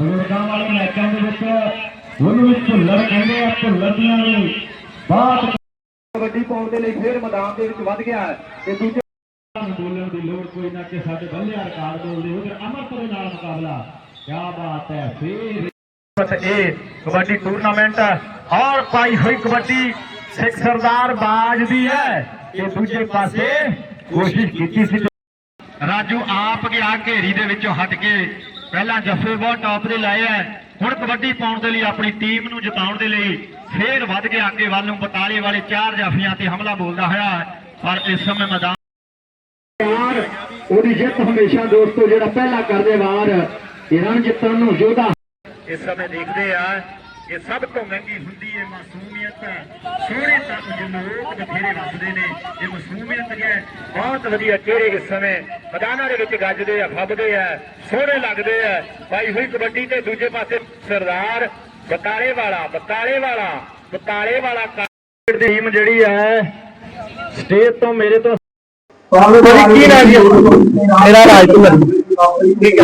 ਬਜ਼ੁਰਗਾਂ ਵਾਲੇ ਮੈਚਾਂ ਦੇ ਵਿੱਚ ਉਹਨੂੰ ਵੀ ਝੁੱਲਰ ਕਹਿੰਦੇ ਆ ਝੁੱਲਰ ਦੀਆਂ ਵੀ ਬਾਤ ਕਬੱਡੀ ਪਾਉਣ ਦੇ ਲਈ ਫੇਰ ਮੈਦਾਨ ਦੇ ਵਿੱਚ ਵੱਧ ਗਿਆ ਹੈ। ਤੇ ਦੂਜੇ ਨੂੰ ਬੋਲਣ ਦੀ ਲੋੜ ਕੋਈ ਨਾ ਕਿ ਸਾਡੇ ਬੱਲੇ ਰਿਕਾਰਡ ਬੋਲਦੇ ਉਧਰ ਅਮਰਪੁਰ ਨਾਲ ਮੁਕਾਬਲਾ। ਕੀ ਬਾਤ ਹੈ ਫੇਰ ਬਸ ਇਹ ਕਬੱਡੀ ਟੂਰਨਾਮੈਂਟ ਔਰ ਪਾਈ ਹੋਈ ਕਬੱਡੀ ਸਿੱਖ ਸਰਦਾਰ ਬਾਜ ਦੀ ਹੈ। ਤੇ ਦੂਜੇ ਪਾਸੇ ਕੋਸ਼ਿਸ਼ ਕੀਤੀ ਸੀ ਰਾਜੂ ਆਪ ਗਿਆ ਘੇਰੀ ਦੇ ਵਿੱਚੋਂ ਹਟ ਕੇ ਪਹਿਲਾਂ ਜੱਫੇ ਬਹੁਤ ਟੌਪ ਦੇ ਲਾਏ ਹੈ ਹੁਣ ਕਬੱਡੀ ਪਾਉਣ ਦੇ ਲਈ ਆਪਣੀ ਟੀਮ ਨੂੰ ਜਿਤਾਉਣ ਦੇ ਲਈ ਫੇਰ ਵੱਧ ਕੇ ਅੱਗੇ ਵੱਲ ਨੂੰ ਬਤਾਲੇ ਵਾਲੇ ਚਾਰ ਜਾਫੀਆਂ ਤੇ ਹਮਲਾ ਬੋਲਦਾ ਹੋਇਆ ਹੈ। ਪਰ ਇਸ ਸਮੇਂ ਮੈਦਾਨ ਵਾਰ ਉਹਦੀ ਜਿੱਤ ਹਮੇਸ਼ਾ ਦੋਸਤੋ ਜਿਹੜਾ ਪਹਿਲਾ ਕਰਦੇ ਵਾਰ ਇਹ ਰਨ ਜਿੱਤਣ ਨੂੰ ਯੋਧਾ ਇਸ ਸਮੇਂ ਦੇਖਦੇ ਆ ਇਹ ਸਭ ਤੋਂ ਮਹਿੰਗੀ ਹੁੰਦੀ ਹੈ ਮਾਸੂਮੀਅਤ। ਸੋਹਣੇ ਤੱਕ ਜਨੋਕ ਬਥੇਰੇ ਵਸਦੇ ਨੇ ਇਹ ਮਾਸੂਮੀਅਤ ਹੈ ਬਹੁਤ ਵਧੀਆ ਚਿਹਰੇ ਇਸ ਸਮੇਂ ਮੈਦਾਨਾਂ ਦੇ ਵਿੱਚ ਗੱਜਦੇ ਆ ਫੱਬਦੇ ਆ ਸੋਹਣੇ ਲੱਗਦੇ ਆ। ਪਾਈ ਹੋਈ ਕਬੱਡੀ ਤੇ ਦੂਜੇ ਪਾਸੇ ਸਰਦਾਰ ਬਤਾਲੇ ਵਾਲਾ ਬਤਾਲੇ ਵਾਲਾ ਬਤਾਲੇ ਵਾਲਾ ਦੀ ਟੀਮ ਜਿਹੜੀ ਹੈ ਸਟੇਜ ਤੋਂ ਮੇਰੇ ਤੋਂ ਕੀ ਨਾਮ ਜੀ? ਮੇਰਾ ਰਾਜਕੁਮਾਰ।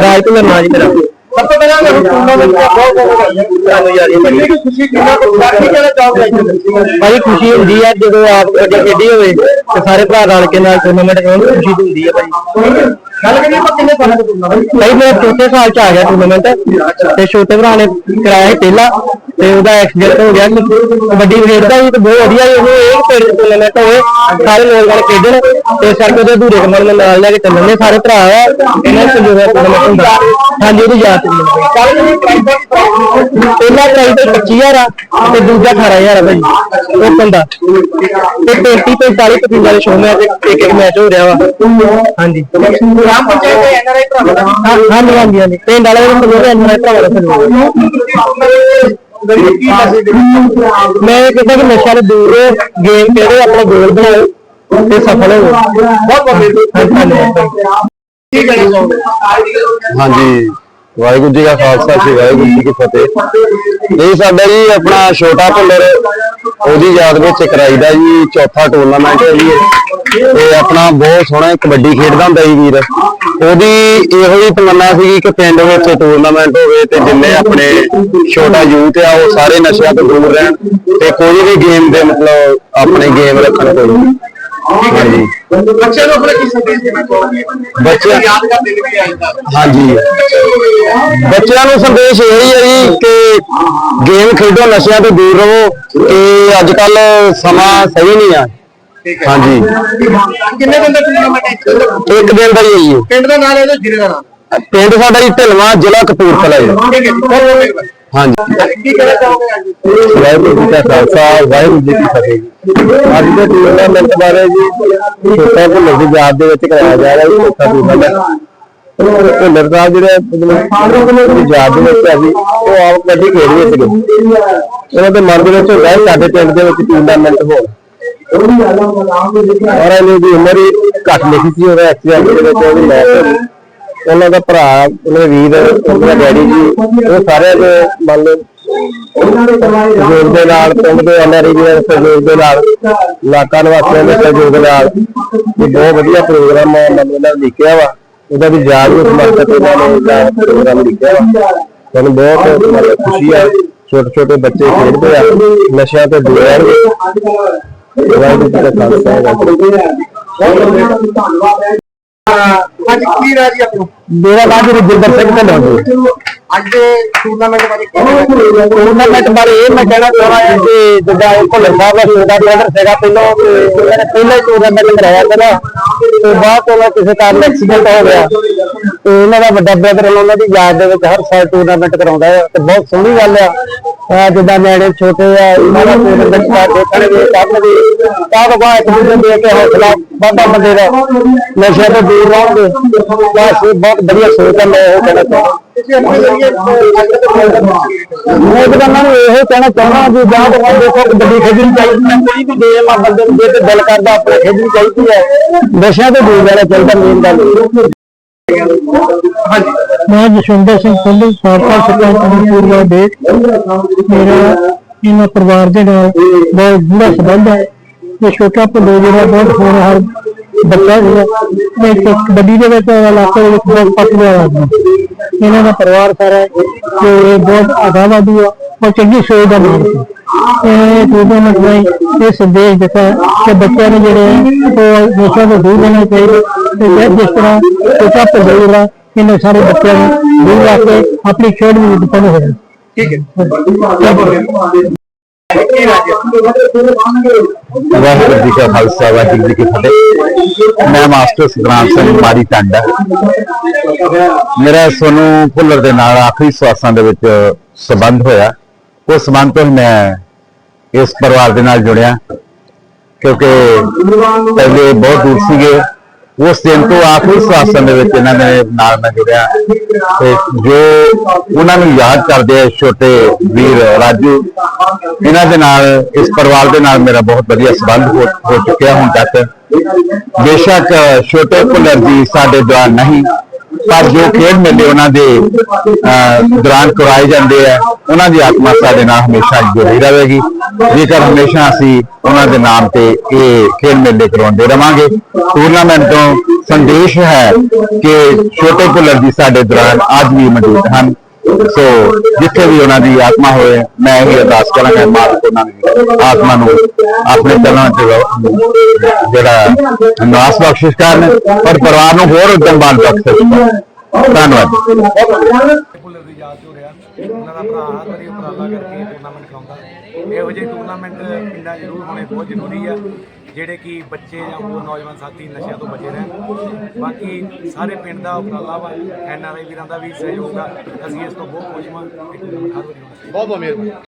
ਰਾਜਕੁਮਾਰ ਨਾਂ ਜੀ ਮੇਰਾ। ਸਭ ਤੋਂ ਪਹਿਲਾਂ ਮੈਂ ਟੂਰਨਾਮੈਂਟ ਦਾ ਬਹੁਤ ਬਹੁਤ ਵਧਾਈਆਂ ਕਿੰਨੀ ਕੁ ਖੁਸ਼ੀ ਕਿੰਨਾ ਕੁ ਕਿਹੜਾ ਭਾਈ ਖੁਸ਼ੀ ਹੁੰਦੀ ਹੈ ਜਦੋਂ ਆਪ ਅੱਗੇ ਖੇਡੀ ਹੋਵੇ ਤੇ ਸਾਰੇ ਭਰਾ ਰਲ ਕੇ ਨਾਲ ਟੂਰਨਾਮੈਂਟ ਕਰਾਉਣ ਖੁਸ਼ੀ ਹੁੰਦੀ ਹੈ ਭਾਈ। ਗੱਲ ਕਰੀਏ ਆਪਾਂ ਕਿੰਨੇ ਪਾਸੇ ਦਾ ਟੂਰਨਾਮੈਂਟ ਭਾਈ ਮੇਰਾ ਚੌਥੇ ਸਾਲ ਚ ਆ ਗਿਆ ਟੂਰਨਾਮੈਂਟ ਤੇ ਛੋਟੇ ਭਰਾ ਨੇ ਕਰਾਇਆ ਸੀ ਪਹਿਲਾ ਤੇ ਉਹਦਾ ਐਕਸੀਡੈਂਟ ਹੋ ਗਿਆ। ਕਬੱਡੀ ਖੇਡਦਾ ਸੀ ਤੇ ਬਹੁਤ ਵਧੀਆ ਸੀ ਉਹਨੂੰ ਇਹ ਪਿੰਡ ਟੂਰਨਾਮੈਂਟ ਹੋਵੇ ਸਾਰੇ ਲੋਕ ਨਾਲ ਖੇਡਣ ਤੇ ਸੜਕ ਦੇ ਅਧੂਰੇ ਕਮਲ ਨੂੰ ਨਾਲ ਲੈ ਕੇ ਚੱਲਣੇ ਸਾਰੇ ਭਰਾ ਆ ਇਹਨਾਂ ਨੂੰ ਸੰਜੋਗਾ ਟੂਰਨਾਮੈਂਟ ਹੁੰਦਾ। ਹਾਂਜੀ ਉਹਦੀ ਯਾਦ ਦਾ ਪਹਿਲਾ ਪ੍ਰਾਈਜ਼ ਤੇ 25000 ਆ ਤੇ ਦੂਜਾ 18000 ਆ ਭਾਈ ਓਪਨ ਦਾ ਤੇ 35 45 55 ਦੇ ਸ਼ੋਅ ਮੈਚ ਇੱਕ ਇੱਕ ਮੈਚ ਹੋ ਰਿਹਾ ਵਾ। ਹਾਂਜੀ। ਗ੍ਰਾਮ ਪੰਚਾਇਤ ਦੇ ਐਨਆਰਆਈ ਭਰਾ ਦਾ ਹਾਂ- ਹਾਂਜੀ ਹਾਂਜੀ ਹਾਂਜੀ। ਪਿੰਡ ਵਾਲੇ ਨੂੰ ਮਿਲਿਆ ਐਨਆਰ ਭਰਾ ਦਾ ਕੀ ਮੈਸੇਜ ਦੇਣਾ ਮੈਂ ਕਹਿੰਦਾ ਕਿ ਨਸ਼ਾ ਤੋਂ ਦੂਰ ਗੇਮ ਖੇਡੋ ਆਪਣਾ ਗੋਲ ਬਣਾਓ ਤੇ ਸਫਲ ਹੋਵੋ। ਬਹੁਤ ਬਹੁਤ ਧੰਨਵਾਦ। ਹਾਂਜੀ। ਵਾਹਿਗੁਰੂ ਜੀ ਕਾ ਖਾਲਸਾ, ਸ੍ਰੀ ਵਾਹਿਗੁਰੂ ਜੀ ਕੀ ਫਤਿਹ। ਇਹ ਸਾਡਾ ਜੀ ਆਪਣਾ ਛੋਟਾ ਭੁੱਲਰ ਉਹਦੀ ਯਾਦ ਵਿੱਚ ਕਰਾਈਦਾ ਜੀ ਚੌਥਾ ਟੂਰਨਾਮੈਂਟ ਹੈ ਜੀ ਤੇ ਆਪਣਾ ਬਹੁਤ ਸੋਹਣਾ ਕਬੱਡੀ ਖੇਡਦਾ ਹੁੰਦਾ ਜੀ ਵੀਰ। ਉਹਦੀ ਇਹੋ ਹੀ ਤਮੰਨਾ ਸੀਗੀ ਕਿ ਪਿੰਡ ਵਿੱਚ ਟੂਰਨਾਮੈਂਟ ਹੋਵੇ ਤੇ ਜਿੰਨੇ ਆਪਣੇ ਛੋਟਾ ਯੂਥ ਆ, ਉਹ ਸਾਰੇ ਨਸ਼ਿਆਂ ਤੋਂ ਦੂਰ ਰਹਿਣ ਤੇ ਕੋਈ ਵੀ ਗੇਮ ਦੇ ਮਤਲਬ ਆਪਣੇ ਗੇਮ ਰੱਖਣ ਕੋਲ। ਹਾਂਜੀ। ਬੱਚਿਆਂ ਨੂੰ ਆਪਣੇ ਕੀ ਸੰਦੇਸ਼ ਦੇਣਾ ਚਾਹੋਗੇ ਬੱਚਿਆਂ- ਯਾਦ ਕਰਦੇ ਨੇ ਵੀ ਅੱਜ ਤੱਕ ਹਾਂਜੀ। ਬੱਚਿਆਂ ਨੂੰ ਸੰਦੇਸ਼ ਇਹ ਹੀ ਹੈ ਜੀ ਕਿ ਗੇਮ ਖੇਡੋ ਨਸ਼ਿਆਂ ਤੋਂ ਦੂਰ ਰਹੋ ਕਿ ਅੱਜ ਕੱਲ ਸਮਾਂ ਸਹੀ ਨਹੀਂ ਆ। ਹਾਂਜੀ। ਕਿੰਨੇ ਦਿਨ ਦਾ ਟੂਰਨਾਮੈਂਟ ਹੈ ਇੱਕ ਦਿਨ ਦਾ ਹੀ ਹੈ ਜੀ। ਪਿੰਡ ਦਾ ਨਾਮ ਹੈ ਤੇ ਜ਼ਿਲ੍ਹੇ ਦਾ ਨਾਮ। ਪਿੰਡ ਸਾਡਾ ਜੀ ਢਲਵਾ ਜ਼ਿਲ੍ਹਾ ਕਪੂਰਥਲਾ ਹੈ ਠੀਕ ਹਾਂਜੀ। ਕੀ ਕਹਿਣਾ ਚਾਹੋਗੇ ਅੱਜ ਵਾਹਿਗੁਰੂ ਜੀ ਕਾ ਖਾਲਸਾ, ਵਾਹਿਗੁਰੂ ਜੀ ਕੀ ਫਤਿਹ ਜੀ। ਅੱਜ ਦੇ ਟੂਰਨਾਮੈਂਟ ਬਾਰੇ ਜੀ ਛੋਟਾ ਭੁੱਲਰ ਦੀ ਯਾਦ ਦੇ ਵਿੱਚ ਕਰਾਇਆ ਜਾ ਰਿਹਾ ਜੀ ਛੋਟਾ ਟੂਰਨਾਮੈਂਟ ਭੁੱਲਰ ਸਾਹਿਬ ਜਿਹੜੇ ਮਤਲਬ ਦੀ ਯਾਦ ਦੇ ਵਿੱਚ ਆ ਜੀ, ਉਹ ਆਪ ਕਬੱਡੀ ਖੇਡ ਰਹੇ ਸੀਗੇ। ਉਹਨਾਂ ਦੇ ਮਨ ਦੇ ਵਿੱਚ ਹੁੰਦਾ ਹੈ ਸਾਡੇ ਪਿੰਡ ਦੇ ਵਿੱਚ ਟੂਰਨਾਮੈਂਟ ਹੋਣ। ਔਰ ਇਹਦੀ ਦੀ ਉਮਰ ਹੀ ਘੱਟ ਲਿਖੀ ਸੀ, ਉਹਦਾ ਐਕਸੀਡੈਂਟ ਦੇ ਵਿੱਚ ਉਹਦੀ ਮੌਤ ਹੋ ਗਈ ਉਹਨਾਂ ਦਾ ਭਰਾ, ਉਹਨਾਂ ਦੇ ਵੀਰ ਉਹਨਾਂ ਦਾ ਡੈਡੀ ਜੀ, ਉਹ ਸਾਰੇ ਦੇ ਮੰਨ ਲਓ ਸਹਿਯੋਗ ਦੇ ਨਾਲ, ਪਿੰਡ ਦੇ ਐਨਆਰਆਈ ਦੇ ਸਹਿਯੋਗ ਦੇ ਨਾਲ, ਇਲਾਕਾ ਨਿਵਾਸੀਆਂ ਦੇ ਸਹਿਯੋਗ ਨਾਲ, ਇਹ ਬਹੁਤ ਵਧੀਆ ਪ੍ਰੋਗਰਾਮ ਮਤਲਬ ਇਹਨਾਂ ਨੇ ਲਿਖਿਆ ਵਾ। ਉਹਦਾ ਵੀ ਯਾਦ ਨੂੰ ਸਮਰਪਿਤ ਇਹਨਾਂ ਨੇ ਇਹਦਾ ਪ੍ਰੋਗਰਾਮ ਲਿਖਿਆ ਵਾ। ਸਾਨੂੰ ਬਹੁਤ ਮਤਲਬ ਖੁਸ਼ੀ ਆ ਛੋਟੇ ਛੋਟੇ ਬੱਚੇ ਖੇਡਦੇ ਆ, ਨਸ਼ਿਆਂ ਤੋਂ ਦੂਰ ਰਹਿਣਗੇ। ਵਾਹਿਗੁਰੂ ਜੀ ਦਾ ਖਾਲਸਾ, ਵਾਹਿਗੁਰੂ ਜੀ ਅੱਜ ਕੀ ਰਾਜੀ ਆਪਣਾ ਮੇਰਾ ਨਾਮ ਜੀ ਰਜਿੰਦਰ ਸਿੰਘ ਢੱਲੋਂ ਜੀ। ਅੱਜ ਦੇ ਟੂਰਨਾਮੈਂਟ ਬਾਰੇ ਕੀ ਕਹਿਣਾ ਚਾਹੋਗੇ? ਟੂਰਨਾਮੈਂਟ ਬਾਰੇ ਇਹ ਮੈਂ ਕਹਿਣਾ ਚਾਹੁੰਦਾ ਹਾਂ ਕਿ ਜਿੱਦਾਂ ਇਹ ਭੁੱਲਰ ਸਾਹਿਬ ਦਾ ਛੋਟਾ ਬ੍ਰਦਰ ਸੀਗਾ ਪਹਿਲਾਂ ਟੂਰਨਾਮੈਂਟ ਕਰਾਇਆ ਸੀਗਾ। ਤੇ ਬਾਅਦ ਉਹਨਾਂ ਕਿਸੇ ਕਾਰਨ ਐਕਸੀਡੈਂਟ ਹੋ ਗਿਆ। ਤੇ ਇਹਨਾਂ ਦਾ ਵੱਡਾ ਬ੍ਰਦਰ ਉਹਨਾਂ ਦੀ ਯਾਦ ਦੇ ਵਿੱਚ ਹਰ ਸਾਲ ਟੂਰਨਾਮੈਂਟ ਕਰਾਉਂਦਾ ਹੈ ਤੇ ਬਹੁਤ ਸੋਹਣੀ ਗੱਲ ਆ। ਜਿੱਦਾਂ ਨਿਆਣੇ ਛੋਟੇ ਆ, ਇਹਨਾਂ ਦਾ ਟੂਰਨਾਮੈਂਟ ਦੇਖਣਗੇ ਕਰਨਗੇ ਤਾਂ ਬਗਾ ਇੱਕ ਦੂਜੇ ਨੂੰ ਕੇ ਹੌਸਲਾ ਵੱਧਦਾ ਬੰਦੇ ਦਾ ਨਸ਼ੇ ਤੋਂ ਦੂਰ ਰਹਿਣਗੇ ਬਸ ਇਹ ਬਹੁਤ ਵਧੀਆ ਸੋਚ ਹੈ ਮੈਂ ਉਹ ਕਹਿਣਾ ਚਾਹੁੰਦਾ ਮੈਂ ਤਾਂ ਉਹਨਾਂ ਨੂੰ ਇਹੋ ਕਹਿਣਾ ਚਾਹੁੰਦਾ ਵੀ ਜਾਂ ਤਾਂ ਦੇਖੋ ਕਬੱਡੀ ਖੇਡਣੀ ਚਾਹੀਦੀ ਹੈ, ਕੋਈ ਵੀ ਗੇਮ ਆ, ਬੰਦੇ ਨੂੰ ਜੇ ਤੇ ਦਿਲ ਕਰਦਾ, ਆਪਣੇ ਖੇਡਣੀ ਚਾਹੀਦੀ ਹੈ। ਨਸ਼ਿਆਂ ਤੋਂ ਦੂਰ ਰਹਿਣਾ ਚਾਹੀਦਾ ਮੇਨ ਗੱਲ ਇਹ ਹਾਂਜੀ ਮੈਂ ਜਸ਼ਵਿੰਦਰ ਸਿੰਘ ਸੰਧੂ ਸਾਬਕਾ ਸਰਪੰਚ ਕਮਲਪੁਰ ਦੇ ਮੇਰਾ ਇਹਨਾਂ ਪਰਿਵਾਰ ਦੇ ਨਾਲ ਬਹੁਤ ਗੂੜਾ ਸੰਬੰਧ ਹੈ ਇਹ ਛੋਟਾ ਭੁੱਲੋ ਜਿਹੜਾ ਬਹੁਤ ਹੋਣਹਾਰ ਬੱਚਾ ਸੀਗਾ ਇਹ ਇੱਕ ਕਬੱਡੀ ਦੇ ਵਿੱਚ ਇਲਾਕੇ ਦੇ ਵਿੱਚ ਬਹੁਤ ਪਸੰਦ ਆਦਮੀ ਇਹਨਾਂ ਦਾ ਪਰਿਵਾਰ ਸਾਰਾ ਹੈ ਤੇ ਇਹ ਬਹੁਤ ਆਗਾਵਾਦੀ ਆ ਔਰ ਚੰਗੀ ਸੋਚ ਦਾ ਮਾਲਕ ਹੈ ਇਹ ਟੂਰਨਾਮੈਂਟ ਨੇ ਇਹ ਸੰਦੇਸ਼ ਦਿੱਤਾ ਹੈ ਕਿ ਬੱਚਿਆਂ ਨੂੰ ਜਿਹੜੇ ਹੈ ਉਹ ਨਸ਼ਾ ਤੋਂ ਜਿਸ- ਤਰ੍ਹਾਂ ਕੋਚਾ ਪੜੇਗਾ ਇਹਨਾਂ ਸਾਰੇ ਬੱਚਿਆਂ ਨੂੰ ਦੂਰ ਰੱਖ ਕੇ ਆਪਣੀ ਖੇਡ ਵਿੱਚ ਡਿਪੈਂਡ ਹੋ। ਜਾਣ ਠੀਕ ਹੈ ਵਾਹਿਗੁਰੂ ਜੀ ਕਾ ਖਾਲਸਾ ਵਾਹਿਗੁਰੂ ਜੀ ਕੀ ਫਤਿਹ। ਮੈਂ ਮਾਸਟਰ ਸੁਖਰਾਮ ਸਿੰਘ ਮਾਰੀ ਟਾਂਡਾ ਮੇਰਾ ਸੋਨੂੰ ਭੁੱਲਰ ਦੇ ਨਾਲ ਆਖਰੀ ਸਵਾਸਾਂ ਦੇ ਵਿੱਚ ਸਬੰਧ ਹੋਇਆ। ਉਸ ਸੰਬੰਧ ਤੋਂ ਮੈਂ ਇਸ ਪਰਿਵਾਰ ਦੇ ਨਾਲ ਜੁੜਿਆ ਕਿਉਂਕਿ ਪਹਿਲੇ ਬਹੁਤ ਦੂਰ ਸੀਗੇ। ਉਸ ਦਿਨ ਤੋਂ ਆਖਰੀ ਸਵਾਸਾਂ ਦੇ ਵਿੱਚ ਇਹਨਾਂ ਦੇ ਨਾਲ ਮੈਂ ਜੁੜਿਆ। ਤੇ ਜੋ ਉਹਨਾਂ ਨੂੰ ਯਾਦ ਕਰਦੇ ਆ ਛੋਟੇ ਵੀਰ ਰਾਜੂ, ਇਹਨਾਂ ਦੇ ਨਾਲ, ਇਸ ਪਰਿਵਾਰ ਦੇ ਨਾਲ ਮੇਰਾ ਬਹੁਤ ਵਧੀਆ ਸੰਬੰਧ ਹੋ ਹੋ ਚੁੱਕਿਆ ਹੁਣ ਤੱਕ। ਬੇਸ਼ੱਕ ਛੋਟੇ ਭੁੱਲਰ ਜੀ ਸਾਡੇ ਦੌਰਾਨ ਨਹੀਂ। ਪਰ ਜੋ ਖੇਡ ਮੇਲੇ ਉਹਨਾਂ ਦੇ ਅਹ, ਦੌਰਾਨ ਕਰਵਾਏ ਜਾਂਦੇ ਆ ਉਹਨਾਂ ਦੀ ਆਤਮਾ ਸਾਡੇ ਨਾਲ ਹਮੇਸ਼ਾ ਜੁੜੀ ਰਹੇਗੀ। ਜੇਕਰ ਹਮੇਸ਼ਾ ਅਸੀਂ ਉਹਨਾਂ ਦੇ ਨਾਮ ਤੇ ਇਹ ਖੇਡ ਮੇਲੇ ਕਰਵਾਉਂਦੇ ਰਵਾਂਗੇ ਟੂਰਨਾਮੈਂਟ ਤੋਂ ਸੰਦੇਸ਼ ਹੈ ਕਿ ਛੋਟੇ ਭੁੱਲਰ ਜੀ ਸਾਡੇ ਦੌਰਾਨ ਅੱਜ ਵੀ ਮੌਜੂਦ ਹਨ। ਸੋ ਜਿੱਥੇ ਵੀ ਉਹਨਾਂ ਦੀ ਆਤਮਾ ਹੋਏ, ਮੈਂ ਇਹ ਅਰਦਾਸ ਕਰਾਂਗਾ, ਮਾਲਕ ਉਹਨਾਂ ਦੀ ਆਤਮਾ ਨੂੰ ਆਪਣੇ ਚਲਾਂ ਚ ਜਿਹੜਾ ਨਿਵਾਸ ਬਖਸ਼ਿਸ਼ ਕਰਨ ਔਰ ਪਰਿਵਾਰ ਨੂੰ ਹੋਰ ਉਦਮ ਬਖਸ਼ਿਸ਼ ਧੰਨਵਾਦ। ਭੁੱਲਰ ਦੀ ਯਾਦ ਹੋ ਰਿਹਾ ਉਹਨਾਂ ਦਾ ਭਰਾ ਹਰ ਵਾਰੀ ਉਪਰਾਲਾ ਕਰਕੇ ਟੂਰਨਾਮੈਂਟ ਕਰਾਉਂਦਾ ਇਹੋ ਜਿਹੇ ਟੂਰਨਾਮੈਂਟ ਪਿੰਡਾਂ ਜ਼ਰੂਰ ਹੋਣੇ ਬਹੁਤ ਜ਼ਰੂਰੀ ਆ, ਜਿਹੜੇ ਕਿ ਬੱਚੇ ਜਾਂ ਹੋਰ ਨੌਜਵਾਨ ਸਾਥੀ ਨਸ਼ਿਆਂ ਤੋਂ ਬਚੇ ਰਹਿਣ। ਬਾਕੀ ਸਾਰੇ ਪਿੰਡ ਦਾ ਉਪਰਾਲਾ ਵਾ, ਐਨ ਆਰ ਆਈ ਵੀਰਾਂ ਦਾ ਵੀ ਸਹਿਯੋਗ ਆ, ਅਸੀਂ ਇਸ ਤੋਂ ਬਹੁਤ ਖੁਸ਼ ਹਾਂ ਕਿ ਬਹੁਤ ਬਹੁਤ ਮਿਹਰਬਾਨੀ।